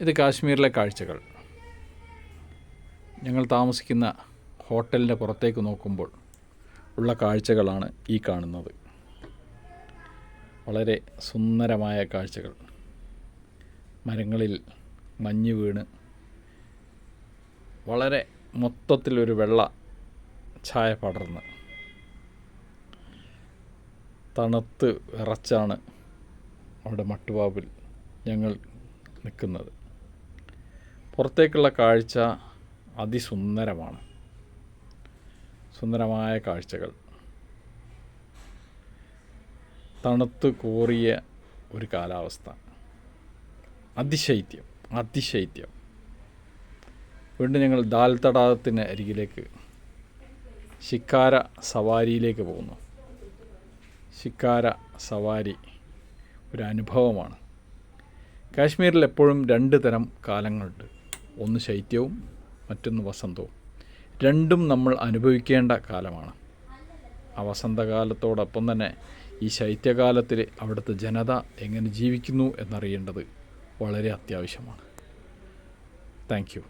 ഇത് കാശ്മീരിലെ കാഴ്ചകൾ. ഞങ്ങൾ താമസിക്കുന്ന ഹോട്ടലിന്റെ പുറത്തേക്ക് നോക്കുമ്പോൾ ഉള്ള കാഴ്ചകളാണ് ഈ കാണുന്നത്. വളരെ സുന്ദരമായ കാഴ്ചകൾ. മരങ്ങളിൽ മഞ്ഞ് വീണ് വളരെ മൊത്തത്തിലൊരു വെള്ള ഛായ പടർന്ന് തണുത്ത് വിറച്ചാണ് അവിടെ മട്ടുവാവിൽ ഞങ്ങൾ നിൽക്കുന്നത്. പുറത്തേക്കുള്ള കാഴ്ച അതിസുന്ദരമാണ്. സുന്ദരമായ കാഴ്ചകൾ. തണുത്ത് കോറിയ ഒരു കാലാവസ്ഥ. അതിശൈത്യം അതിശൈത്യം. വീണ്ടും ഞങ്ങൾ ദാൽ തടാകത്തിന് അരികിലേക്ക് ശിക്കാര സവാരിയിലേക്ക് പോകുന്നു. ശിക്കാര സവാരി ഒരു അനുഭവമാണ്. കാശ്മീരിൽ എപ്പോഴും രണ്ട് തരം കാലങ്ങളുണ്ട്. ഒന്ന് ശൈത്യവും മറ്റൊന്ന് വസന്തവും. രണ്ടും നമ്മൾ അനുഭവിക്കേണ്ട കാലമാണ്. ആ വസന്തകാലത്തോടൊപ്പം തന്നെ ഈ ശൈത്യകാലത്തിൽ അവിടുത്തെ ജനത എങ്ങനെ ജീവിക്കുന്നു എന്നറിയേണ്ടത് വളരെ അത്യാവശ്യമാണ്. താങ്ക്